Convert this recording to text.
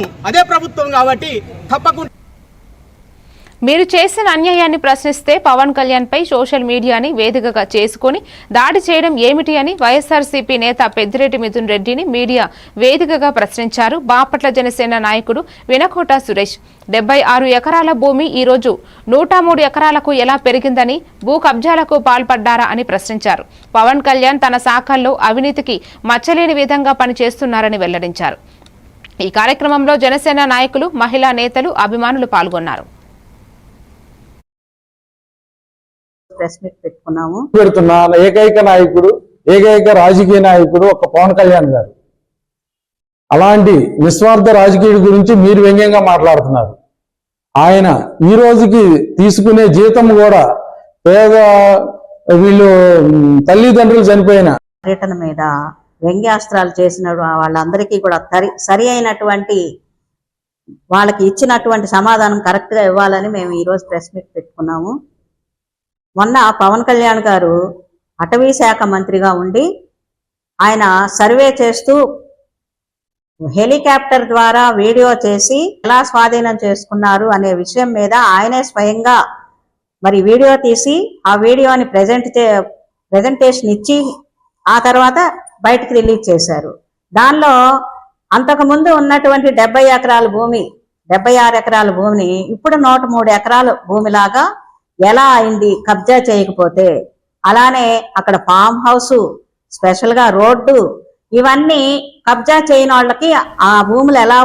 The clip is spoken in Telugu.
ప్రభుత్వము అదే ప్రభుత్వం కాబట్టి తప్పకుండా మీరు చేసిన అన్యాయాన్ని ప్రశ్నిస్తే పవన్ కళ్యాణ్ పై సోషల్ మీడియాని వేదికగా చేసుకుని దాడి చేయడం ఏమిటి అని వైఎస్ఆర్సీపీ నేత పెద్దిరెడ్డి మిథున్ రెడ్డిని మీడియా వేదికగా ప్రశ్నించారు. బాపట్ల జనసేన నాయకుడు వినకోట సురేష్. డెబ్బై ఆరు ఎకరాల భూమి ఈ రోజు నూట మూడు ఎకరాలకు ఎలా పెరిగిందని భూ కబ్జాలకు పాల్పడ్డారా అని ప్రశ్నించారు. పవన్ కళ్యాణ్ తన శాఖల్లో అవినీతికి మచ్చలేని విధంగా పనిచేస్తున్నారని వెల్లడించారు. ఈ కార్యక్రమంలో జనసేన నాయకులు మహిళా నేతలు అభిమానులు పాల్గొన్నారు. ప్రెస్ మీట్ పెట్టుకున్నాము. పెడుతున్న ఏకైక నాయకుడు ఏకైక రాజకీయ నాయకుడు ఒక పవన్ కళ్యాణ్ గారు. అలాంటి నిస్వార్థ రాజకీయుడి గురించి మీరు వ్యంగ్యంగా మాట్లాడుతున్నారు. ఆయన ఈ రోజుకి తీసుకునే జీతం కూడా పేద వీళ్ళు తల్లిదండ్రులు చనిపోయిన పర్యటన మీద వ్యంగ్యాస్త్రాలు చేసిన వాళ్ళందరికీ కూడా సరి అయినటువంటి వాళ్ళకి ఇచ్చినటువంటి సమాధానం కరెక్ట్గా ఇవ్వాలని మేము ఈరోజు ప్రెస్ మీట్ పెట్టుకున్నాము. మొన్న పవన్ కళ్యాణ్ గారు అటవీ శాఖ మంత్రిగా ఉండి ఆయన సర్వే చేస్తూ హెలికాప్టర్ ద్వారా వీడియో చేసి ఎలా స్వాధీనం చేసుకున్నారు అనే విషయం మీద ఆయనే స్వయంగా మరి వీడియో తీసి ఆ వీడియోని ప్రజెంట్ చే ప్రజెంటేషన్ ఇచ్చి ఆ తర్వాత బయటికి రిలీజ్ చేశారు. దానిలో అంతకుముందు ఉన్నటువంటి డెబ్బై ఎకరాల భూమి డెబ్బై ఆరు ఎకరాల భూమిని ఇప్పుడు నూట మూడు ఎకరాల భూమిలాగా ఎలా అయింది కబ్జా చేయకపోతే అలానే అక్కడ ఫామ్ హౌస్ స్పెషల్గా రోడ్డు ఇవన్నీ కబ్జా చేయని వాళ్ళకి ఆ భూములు ఎలా